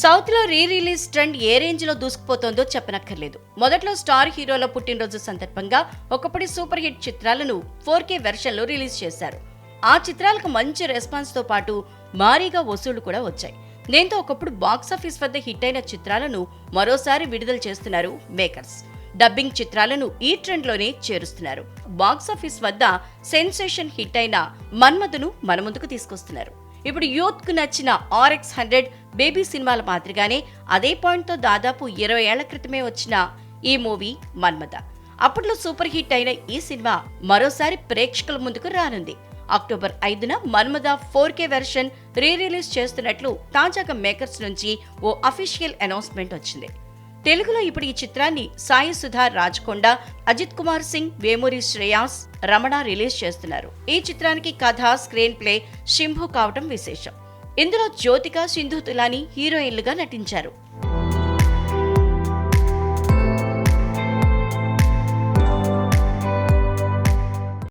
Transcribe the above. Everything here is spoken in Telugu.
సౌత్లో రీ రిలీజ్ ట్రెండ్ ఏ రేంజ్లో దూసుకుపోతుందో దూసుకుపోతోందో చెప్పనక్కర్లేదు. మొదట్లో స్టార్ హీరోల పుట్టినరోజు సందర్భంగా ఒకప్పటి సూపర్ హిట్ చిత్రాలను ఫోర్ కే వెర్షన్లో రిలీజ్ చేశారు. ఆ చిత్రాలకు మంచి రెస్పాన్స్తో పాటు భారీగా వసూళ్ళు కూడా వచ్చాయి. దీంతో ఒకప్పుడు బాక్సాఫీస్ వద్ద హిట్ అయిన చిత్రాలను మరోసారి విడుదల చేస్తున్నారు మేకర్స్. డబ్బింగ్ చిత్రాలను ఈ ట్రెండ్లోనే చేరుస్తున్నారు. బాక్సాఫీస్ వద్ద సెన్సేషన్ హిట్ అయిన మన్మధును మన ముందుకు తీసుకొస్తున్నారు. ఇప్పుడు యూత్కు నచ్చిన ఆర్ఎక్స్ హండ్రెడ్ బేబీ సినిమాల మాదిరిగానే అదే పాయింట్తో దాదాపు ఇరవై ఏళ్ళ క్రితమే వచ్చిన ఈ మూవీ మన్మథ. అప్పట్లో సూపర్ హిట్ అయిన ఈ సినిమా మరోసారి ప్రేక్షకుల ముందుకు రానుంది. అక్టోబర్ ఐదున Manmatha four K version re release చేస్తున్నట్లు తాజాగా మేకర్స్ నుంచి ఓ అఫీషియల్ అనౌన్స్మెంట్ వచ్చింది. తెలుగులో ఇప్పుడు ఈ చిత్రాన్ని సాయి సుధా రాజ్కొండ అజిత్ కుమార్ సింగ్ వేమూరి శ్రేయాస్ రమణ రిలీజ్ చేస్తున్నారు. ఈ చిత్రానికి కథ స్క్రీన్ ప్లే శింభు కావటం విశేషం. ఇందులో జ్యోతిక సింధు తులాని హీరోయిన్లుగా నటించారు.